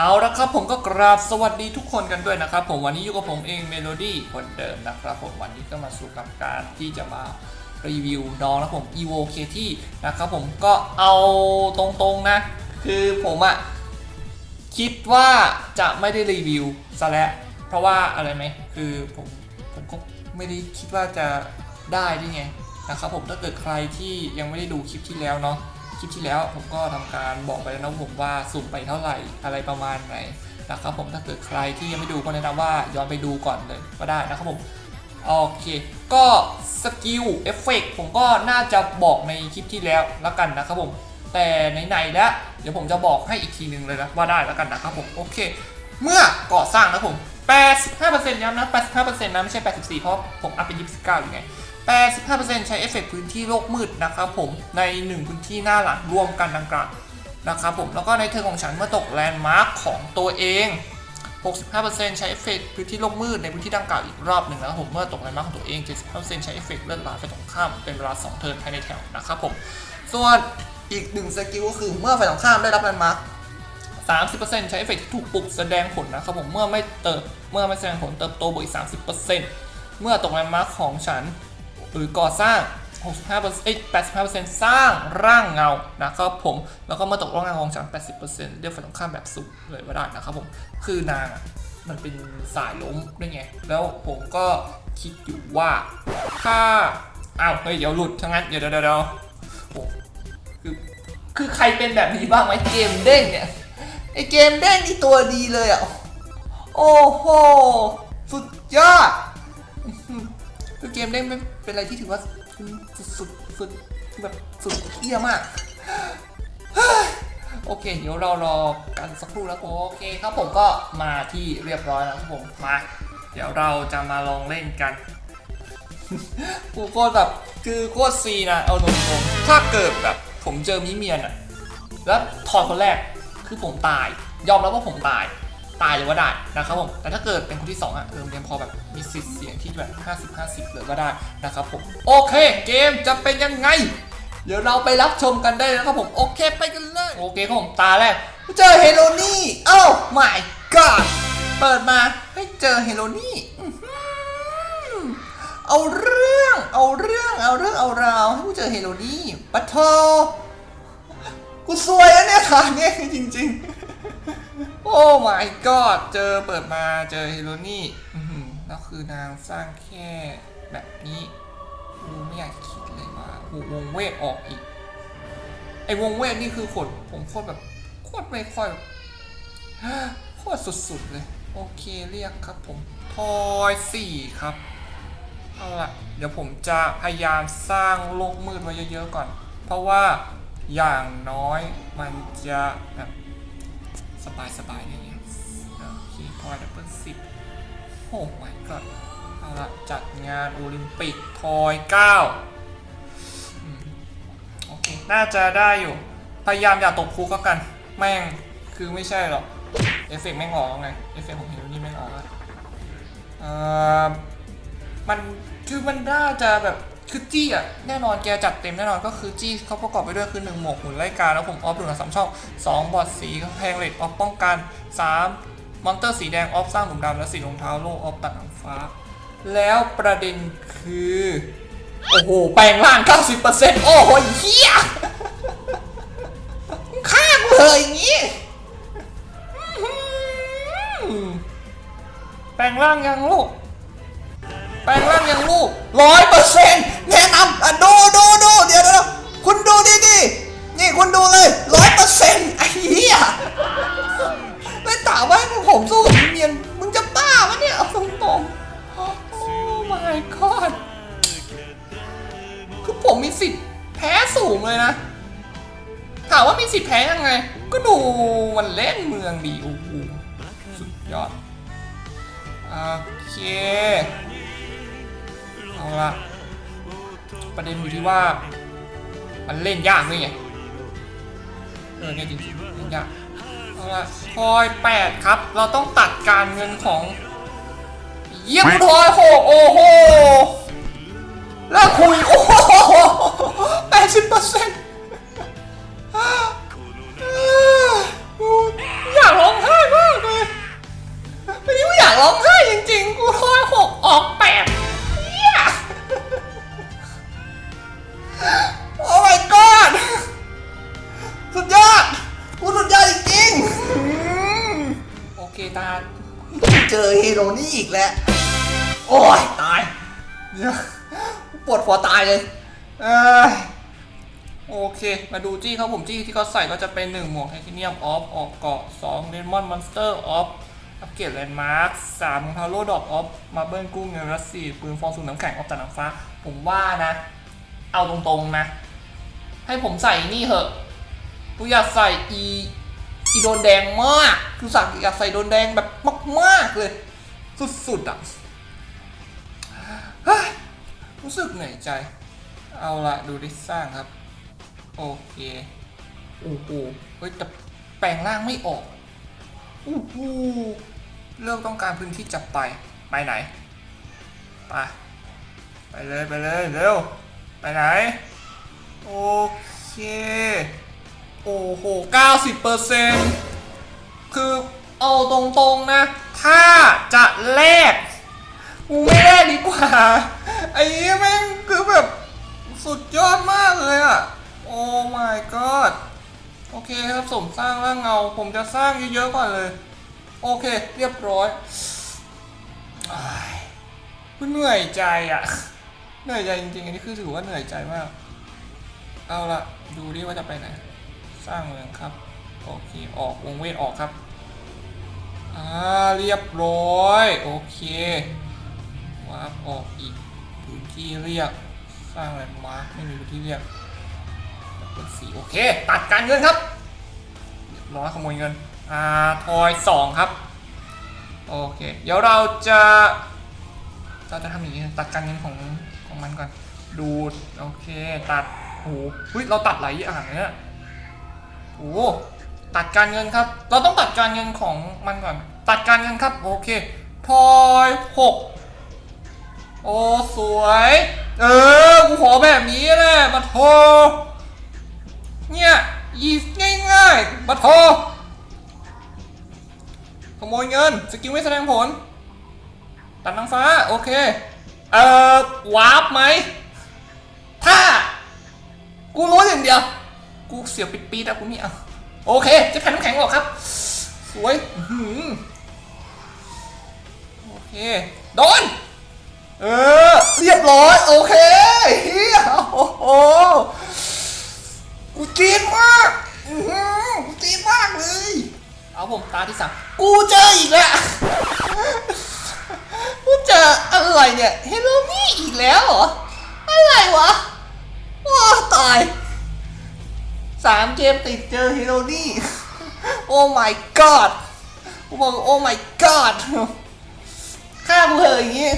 เอาละครับผมก็กราบสวัสดีทุกคนกันด้วยนะครับ ผมวันนี้อยู่กับผมเองเมโลดี้คนเดิมนะครับผมวันนี้ก็มาสู่กับการที่จะมารีวิวน้องนะผม evo k t นะครับผมก็เอาตรงๆนะ คือผมอะคิดว่าจะไม่ได้รีวิวซะแล้วเพราะว่าอะไรไหมคือผมผมก็ไม่ได้คิดว่าจะได้ด้วยไงนะครับผมถ้าเกิดใครที่ยังไม่ได้ดูคลิปที่แล้วเนาะ คลิปที่แล้วผมก็ทำการบอกไปแล้วนะผมว่าสุ่มไปเท่าไหร่อะไรประมาณไหนนะครับผมถ้าเกิดใครที่ยังไม่ดูก็แนะนำว่าย้อนไปดูก่อนเลยก็ได้นะครับผมโอเค ก็สกิลเอฟเฟกผมก็น่าจะบอกในคลิปที่แล้วแล้วกันนะครับผม แต่ไหนๆแล้วเดี๋ยวผมจะบอกให้อีกทีหนึ่งเลยนะว่าได้แล้วกันนะครับผมโอเค เมื่อก่อสร้างนะผม85%ย้ำนะ85%นะไม่ใช่ 84 เพราะผมอัพเป็น 29อยู่ไง 85%ใช้เอฟเฟกต์พื้นที่โลกมืดนะครับผมใน 1 พื้นที่หน้าหลังรวมกันดังกล่าวนะครับผมแล้วก็ในเทอร์นของฉันเมื่อตกแลนด์มาร์คของตัวเอง 65%ใช้เอฟเฟกต์พื้นที่โลกมืดในพื้นที่ดังกล่าวอีกรอบหนึ่งนะครับผมเมื่อตกแลนด์มาร์คของตัวเอง 75%ใช้เอฟเฟกต์เลื่อนลาไปตรงข้ามเป็นเวลา 2 เทิร์นภายในแถวนะครับผมส่วนอีกหนึ่งสกิลก็คือเมื่อฝ่ายตรงข้ามได้รับแลนด์มาร์ค30%ใช้เอฟเฟกที่ถูกปลุกแสดงผลนะครับผมเมื่อไม่เติบเมื่อไม่แสดงผลเติบโตบวกอีก30%เมื่อตกแลนด์มาร์คของฉัน หรือก่อสร้าง 65%เอ้ย85%สร้างร่างเงานะครับผม แล้วก็มื่อตกร่างเงาของฉัน 80%เรียกฝ่ายตรงข้ามแบบสุดเลยว่าได้นะครับผม คือนางมันเป็นสายล้มด้วยไง แล้วผมก็คิดอยู่ว่าถ้าอ้าวเฮ้ยเดี๋ยวหลุดทั้งนั้นเดี๋ยวเดี๋ยวเดี๋ยวโอ้คือคือใครเป็นแบบนี้บ้างไหมเกมเด้งเนี่ยไอเกมเด้งนี่ตัวดีเลยอะโอ้โหสุดยอดคือเกมเด้งเป็น เป็นอะไรที่ถือว่าสุดสุดสุดแบบสุดเยี่ยมากโอเค เดี๋ยวเรารอกันสักครู่แล้วโอเคครับผมก็มาที่เรียบร้อยแล้วครับผมมา เดี๋ยวเราจะมาลองเล่นกันกูโคตรแบบคือโคตรซีนะเอาตรงๆถ้าเกิดแบบผมเจอมิเมียนอะแล้วถอดคนแรกคือผมตาย ยอมรับว่าผมตาย ตายเลยว่าได้นะครับผม แต่ถ้าเกิดเป็นคนที่สองอะเออมันยังพอแบบมีสิทธิ์เสียงที่แบบ 50 50 เลยก็ได้นะครับผม โอเค เกมจะเป็นยังไง เดี๋ยวเราไปรับชมกันได้เลยนะครับผม โอเคไปกันเลย โอเคครับผมตาแรกเจอเฮโลนี่เอ้า my god เปิดมาให้เจอเฮโลนี่อื้อหือเอาเรื่องเอาเรื่องเอาเรื่องเอาราวให้กูเจอเฮโรนี่ปัทโทกูซวยแล้วเนี่ยค่ะเนี่ยจริง ๆ โอ้ my god เจอเปิดมาเจอเฮโรนี่แล้วคือนางสร้างแค่แบบนี้กูไม่อยากคิดเลยว่าโอ้วงเวทออกอีก ไอวงเวทนี่คือขนผมโคตรแบบโคตรไม่ค่อยโคตรสุดๆเลย โอเคเรียกครับผมทอยสี่ครับเอาละเดี๋ยวผมจะพยายามสร้างโลกมืดไว้เยอะๆก่อน เพราะว่าอย่างน้อยมันจะแบบ สบายๆอย่างเงี้ยโอเคพอยดับเบิลสิบโอ้ไม่ก็เอาละจัดงานโอลิมปิกทอยเก้าโอเค น่าจะได้อยู่ พยายามอย่าตกคุกแล้วกัน แม่ง คือไม่ใช่หรอก เอฟเฟกแม่งออกไง เอฟเฟกของเฮโรนี่แม่งออกอ่อมัน คือมันน่าจะแบบ คือจี้อะแน่นอนแกจัดเต็มแน่นอนก็คือจี้เขาประกอบไปด้วยคือหนึ่งหมวกหุ่นไล่กาแล้วผมออฟหนึ่งสามช่องสองบอดสีแพงเล็กออฟป้องกันสามมอนเตอร์สีแดงออฟสร้างหลุมดำและสีรองเท้าโลกออฟตัดหางฟ้า แล้วประเด็นคือ โอ้โห แปลงร่าง 90%โอ้โหเฮียข้างเลยอย่างงี้อื้อหือแปลงร่างยังลูก แปลงร่างยังลูกร้อยเปอร์เซ็นต์แนะนำอะดูดูดูเดี๋ยวเดี๋ยวามันเล่นยากด้วไง เออเนี่ยจริงๆเล่นยากเอาละทอยแปดครับ เราต้องตัดการเงินของ เยี่ยมทอยหกโอ้โห แล้วคุย โอ้โหแปดสิบเปอร์เซ็นต์อยากร้องไห้มากเลยไม่อยากร้องไห้จริงๆ กูทอยหกออกแปด โอ้ my god สุดยอดกูสุดยอดจริงโอเคตาเจอฮีโร่นี่อีกแล้ว โอ้ยตายปวดหัวตายเลยเออโอเค มาดูจี้เขาผมจี้ที่เขาใส่ก็จะเป็น 1 หมวกไทเทเนียมออฟออกเกาะ2เลมอนมอนสเตอร์ออฟอัพเกรดแลนด์มาร์คสามฮาโลดอกออฟมาเบิลกุ้งเงินรัสซีปืนฟองสูงน้ำแข็งออฟจากน้ำฟ้า ผมว่านะ เอาตรงๆนะ ให้ผมใส่นี่เหอะกูอยากใส่อีอีโดนแดงมากคือสักอยากใส่โดนแดงแบบมากๆเลย สุดๆอะรู้สึกเหนื่อยใจ เอาละดูดิสร้างครับ โอเคโอ้โหเฮ้ยแต่แปลงร่างไม่ออกโอ้โหเริ่มต้องการพื้นที่จับไป ไปไหน ไป ไปเลย ไปเลย เร็ว ไปไหน โอเค โอ้โห 90เปอร์เซ็นคือเอาตรงๆนะ ถ้าจะแลกกูไม่ได้ดีกว่า ไอ้เหี้แม่งคือแบบสุดยอดมากเลยอะโอ้ my god โอเคครับสมสร้างร่างเงา ผมจะสร้างเยอะๆก่อนเลย โอเค เรียบร้อยอ้ายกูเหนื่อยใจอะ เหนื่อยใจจริงๆ อันนี้คือถือว่าเหนื่อยใจมาก เอาละดูดิว่าจะไปไหน สร้างเมืองครับ โอเค ออกวงเวทออกครับ อ่า เรียบร้อย โอเควาร์ปออกอีกพื้นที่เรียก สร้างอะไรมาไม่มีพื้นที่เรียกเป็นสีโอเค ตัดการเงินครับเรียบร้อยขโมยเงิน อ่า ทอยสองครับ โอเค เดี๋ยวเราจะเราจะทำอย่างนี้ตัดการเงินของ ของมันก่อน ดูด โอเค ตัด โอ้โหเราตัดหลายอย่างเนี่ยโอ้ตัดการเงินครับ เราต้องตัดการเงินของมันก่อน ตัดการเงินครับ โอเคทอยหกโอ้ สวย เออ กูขอแบบนี้แหละมาโทเนี่ยยีง่ายๆมาโทขโมยเงิน สกิลไม่แสดงผล ตัดนางฟ้า โอเค เอ่อวาร์ปไหม ถ้า กูรู้อย่างเดียว กูเสียวปิดปีดๆอะกูนี่เอา โอเค จะแผ่นน้ำแข็งออกครับ สวยหือโอเค โดน เออ เรียบร้อย โอเคเฮียโอ้โห กูจีนมากอื้อหือกูจีนมากเลย เอาผมตาที่สามกูเจออีกแล้ว กูเจออะไรเนี่ยเฮโรมี่อีกแล้วเหรอ อะไรวะว้าตายสามเกมติดเจอเฮโรนี่โอ้ my god กูบอกโอ้ my god ฆ่ากูเหอะอย่างงี้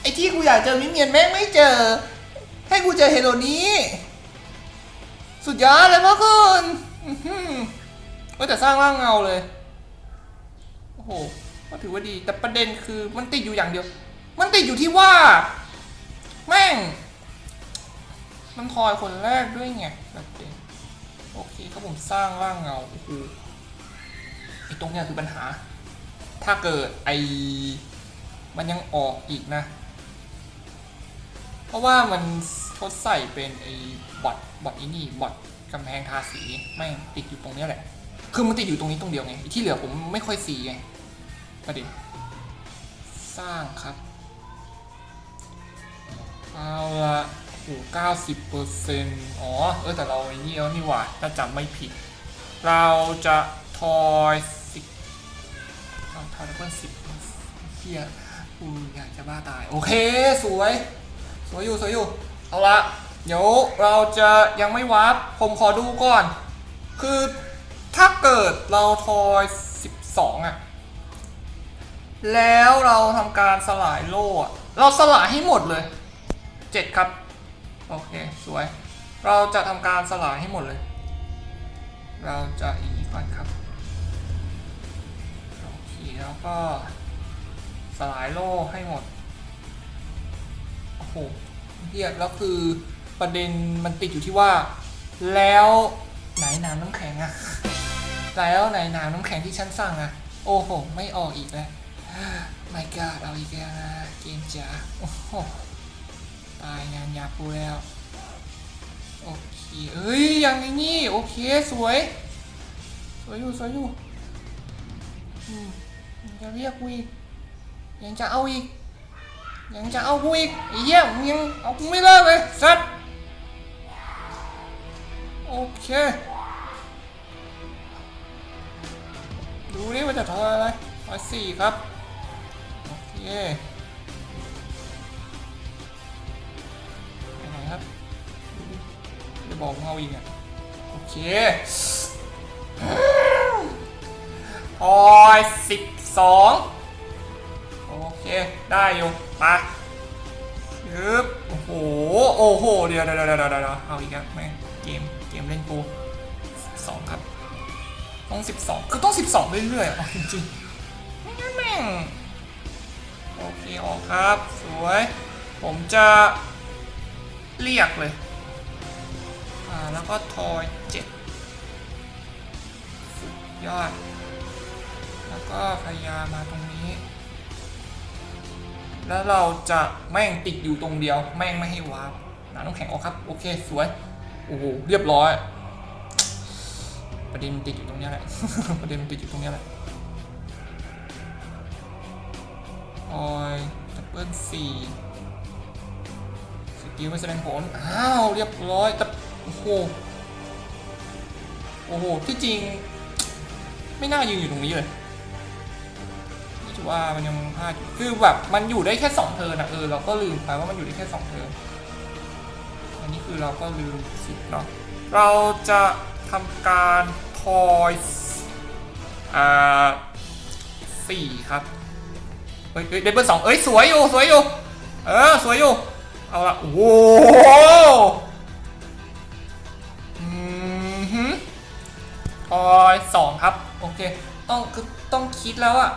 ไอ้ที่กูอยากเจอมิเมียนแม่งไม่เจอ ให้กูเจอเฮโรนี้ สุดยอดเลยเมื่อคืนก็แต่สร้างร่างเงาเลย โอ้โห ก็ถือว่าดี แต่ประเด็นคือมันติดอยู่อย่างเดียว มันติดอยู่ที่ว่า แม่ง มันทอยคนแรกด้วยไงแบบเด็โอเคครับผมสร้างร่างเงาโอ้โหไอ้ตรงเนี้ยคือปัญหา ถ้าเกิดไอ้มันยังออกอีกนะ เพราะว่ามันทดใส่เป็นไอ้บอทบอทอีนี่บอทกำแพงทาสีไม่งติดอยู่ตรงเนี้ยแหละ คือมันติดอยู่ตรงนี้ตรงเดียวไงที่เหลือผมไม่ค่อยสีไง ประเด็นสร้างครับ เอาละโอ้เก้าสิบเปอร์เซ็นต์อ๋อ เออแต่เราไอ้นี่แล้วนี่หว่าถ้าจำไม่ผิด เราจะทอยสิบเราทอยดับเบิลสิบเฮียกูอยากจะบ้าตาย โอเค สวย สวยอยู่สวยอยู่ เอาละเดี๋ยวเราจะยังไม่วาร์ปผมขอดูก่อน คือถ้าเกิดเราทอย 12 อะ แล้วเราทำการสลายโล่เราสลายให้หมดเลย 7 ครับ โอเค สวย เราจะทำการสลายให้หมดเลย เราจะอีกก่อนครับโอเคแล้วก็สลายโล่ให้หมด โอ้โหเฮียแล้วคือประเด็นมันติดอยู่ที่ว่า แล้วไหนน้ำน้ำแข็งอะแล้วไหนน้ำน้ำแข็งที่ฉันสั่งอะโอ้โห ไม่ออกอีกแล้ว ไม่กล้าเอาอีกแล้วนะเกมจ๋าโอ้โหตายงานยาปูแล้วโอเคเอ้ยอยังงนี่โอเคสวย สวยอยู่สวยอยู่จะเรียกกูอีกยังจะเอาอีกยังจะเอากูอีกไอ้เหี้ยมึงยังเอากูไม่เลิกเลยสัตว์โอเคดูนี่ว่าจะทอยอะไรทอยสี่ครับ เคไปไหนครับดูดิจะบอกมึงเอาอีกอะโอเคทอยสิบสองโอเค ได้อยู่ไปยึบโอ้โห โอ้โห เดี๋ยวเดี๋ยวเดี๋ยวเดี๋ยวเอาอีกแล้วแม่งเกม เกมเล่นกูสองครับ ต้องสิบสองคือต้องสิบสองเรื่อยๆอะจริงๆไม่งั้นแม่ง โอเคออกครับ สวย ผมจะเรียกเลย อ่า แล้วก็ทอยเจ็ดสุดยอด แล้วก็พยายามมาตรงนี้ แล้วเราจะแม่งติดอยู่ตรงเดียว แม่งไม่ให้วาร์ปหนาน้ำแข็งออกครับ โอเค สวย โอ้โห เรียบร้อย ประเด็นมันติดอยู่ตรงเนี้ยแหละ ประเด็นมันติดอยู่ตรงเนี้ยแหละ ออยดับเบิลสี่สกิลไม่แสดงผล อ้าว เรียบร้อยแต่โอ้โห โอ้โห ที่จริง ไม่น่ายืนอยู่ตรงนี้เลยนี่ถือว่ามันยังพลาดคือแบบมันอยู่ได้แค่สองเทิร์นอะเออเราก็ลืมไปว่ามันอยู่ได้แค่สองเทิร์นอันนี้คือเราก็ลืมคิดเนาะเราจะทำการทอยอ่าสี่ครับ เฮ้ยเฮ้ยเดบเบิลสองเอ้ยสวยอยู่สวยอยู่ เออสวยอยู่ เอาละโอ้โหอืมฮึทอยสองครับ โอเค ต้องคือต้องคิดแล้วอะ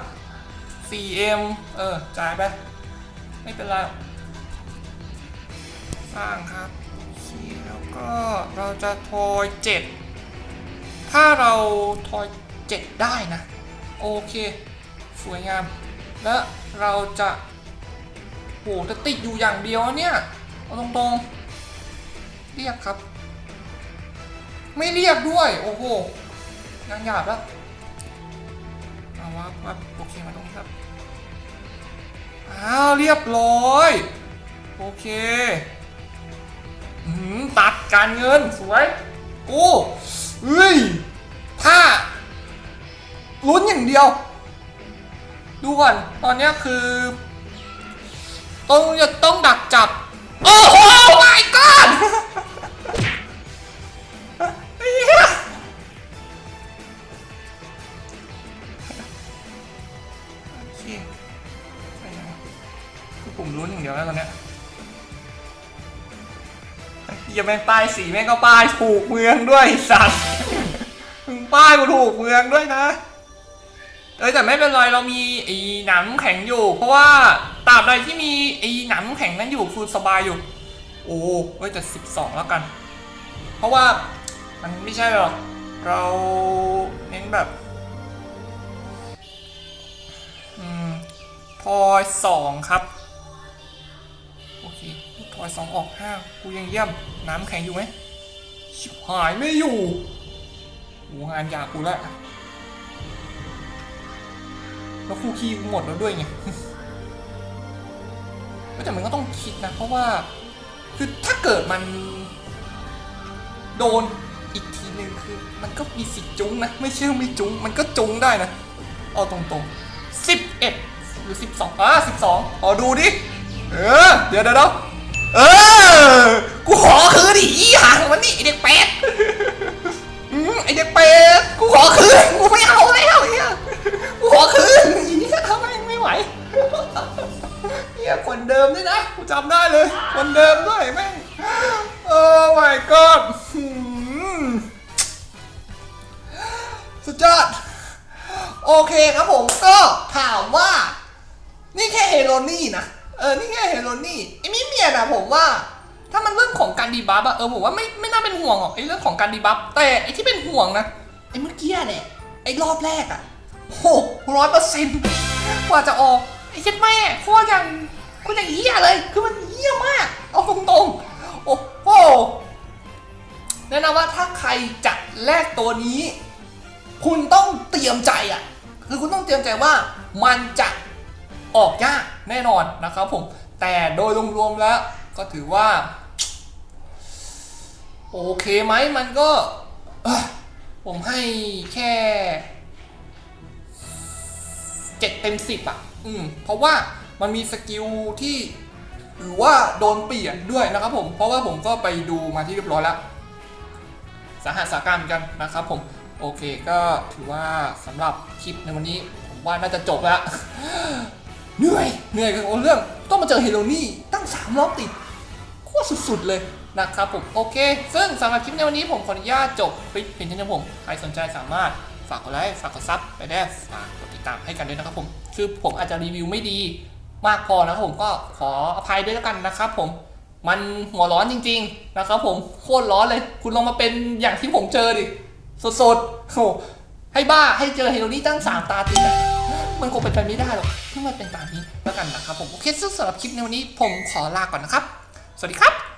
4M เออ จ่ายไป ไม่เป็นไร สร้างครับแล้วก็เราจะทอยเจ็ดถ้าเราทอยเจ็ดได้นะ โอเค สวยงาม แล้วเราจะโหจะติดอยู่อย่างเดียวเนี่ย เอาตรงๆ เรียกครับ ไม่เรียกด้วย โอ้โหงานหยาบแล้วเอาว่าว่าโอเคมาตรงนี้ครับอ้าวเรียบร้อย โอเคอืมตัดการเงินสวยกูเฮ้ยถ้าลุ้นอย่างเดียว ดูก่อน ตอนนี้คือ ต้องจะต้องดักจับ โอ้โห my god เหี้ยโอเคไปไหนคือผมลุ้นอย่างเดียวแล้วตอนเนี้ยอย่าแม่งป้ายสีแม่งก็ป้ายถูกเมืองด้วยสัตว์มึงป้ายกูถูกเมืองด้วยนะ เอ้ยแต่ไม่เป็นไรเรามีไอ้หนังแข็งอยู่ เพราะว่าตราบใดที่มีไอ้หนังแข็งนั้นอยู่คือสบายอยู่ โอ้เว้ยแต่สิบสองแล้วกัน เพราะว่ามันไม่ใช่หรอกเราเน้นแบบอืมทอยสองครับโอเคทอยสองออกห้ากูยังเยี่ยมน้ำแข็งอยู่ไหมชิบหายไม่อยู่โหงานยากกูละ แล้วคู่คีย์กูหมดแล้วด้วยไงแต่มันก็ต้องคิดนะ เพราะว่า คือถ้าเกิดมัน โดนอีกทีหนึ่งคือ มันก็มีสิทธิ์จุ้งนะ ไม่ใช่ว่าไม่จุ้ง มันก็จุ้งได้นะ เอาตรงๆสิบเอ็ดหรือสิบสองอะสิบสองอ๋อดูดิ เออเดี๋ยวเดี๋ยวเดี๋ยวเออ กูขอคืนดิอีห่างมันนี่ไอเด็กเป็ดอืมไอเด็กเป็ดกูขอคืน กูไม่เอาแล้วเฮีย อคืนอีเหี้ยทำไมไม่ไหวเฮียคนเดิมด้วยนะกูจำได้เลย คนเดิมด้วยแม่งโอ้ my god สุดยอด โอเคครับผมก็ถามว่า นี่แค่เฮโรนี่นะ เออ นี่แค่เฮโรนี่ไอ้มิเมียนะผมว่าถ้ามันเรื่องของการดีบัฟอะเออผมว่าไม่ไม่น่าเป็นห่วงหรอกไอ้เรื่องของการดีบัฟแต่ไอ้ที่เป็นห่วงนะไอ้เมื่อกี้เนี่ยไอ้รอบแรกอะ หกร้อยเปอร์เซ็นต์กว่าจะออกไอ้เช็ดแม่โคตรอย่างโคตรอย่างเหี้ยเลย คือมันเหี้ยมาก เอาตรงๆ โอ้โหแนะนำว่าถ้าใครจะแลกตัวนี้ คุณต้องเตรียมใจอะ คือคุณต้องเตรียมใจว่ามันจะออกยากแน่นอนนะครับผม แต่โดยรวมๆแล้วก็ถือว่า โอเคไหมมันก็ ผมให้แค่ เจ็ดเต็มสิบอะ อืม เพราะว่ามันมีสกิลที่ หรือว่าโดนเปลี่ยนด้วยนะครับผม เพราะว่าผมก็ไปดูมาที่เรียบร้อยแล้ว สาหัสสาการเหมือนกันนะครับผม โอเคก็ถือว่าสำหรับคลิปในวันนี้ ผมว่าน่าจะจบแล้วเหนื่อยเหนื่อยกับเรื่องต้องมาเจอเฮโรนี่ตั้งสามรอบติดโคตรสุดๆเลยนะครับผมโอเค ซึ่งสำหรับคลิปในวันนี้ผมขออนุญาตจบคลิปเพียงเท่านี้ผม ใครสนใจสามารถฝากกดไลค์ ฝากกดซับไปได้ฝากกด ตามให้กันด้วยนะครับผม คือผมอาจจะรีวิวไม่ดีมากพอนะครับผมก็ขออภัยด้วยแล้วกันนะครับผมมันหัวร้อนจริง ๆ นะครับผมโคตรร้อนเลย คุณลองมาเป็นอย่างที่ผมเจอดิสดๆโอ้ให้บ้าให้เจอเฮโรนี่ตั้งสามตาติดอะมันคงเป็นไปไม่ได้หรอกเพิ่งมาเป็นตานี้แล้วกันนะครับผมโอเคซึ่งสำหรับคลิปในวันนี้ผมขอลาก่อนนะครับ สวัสดีครับ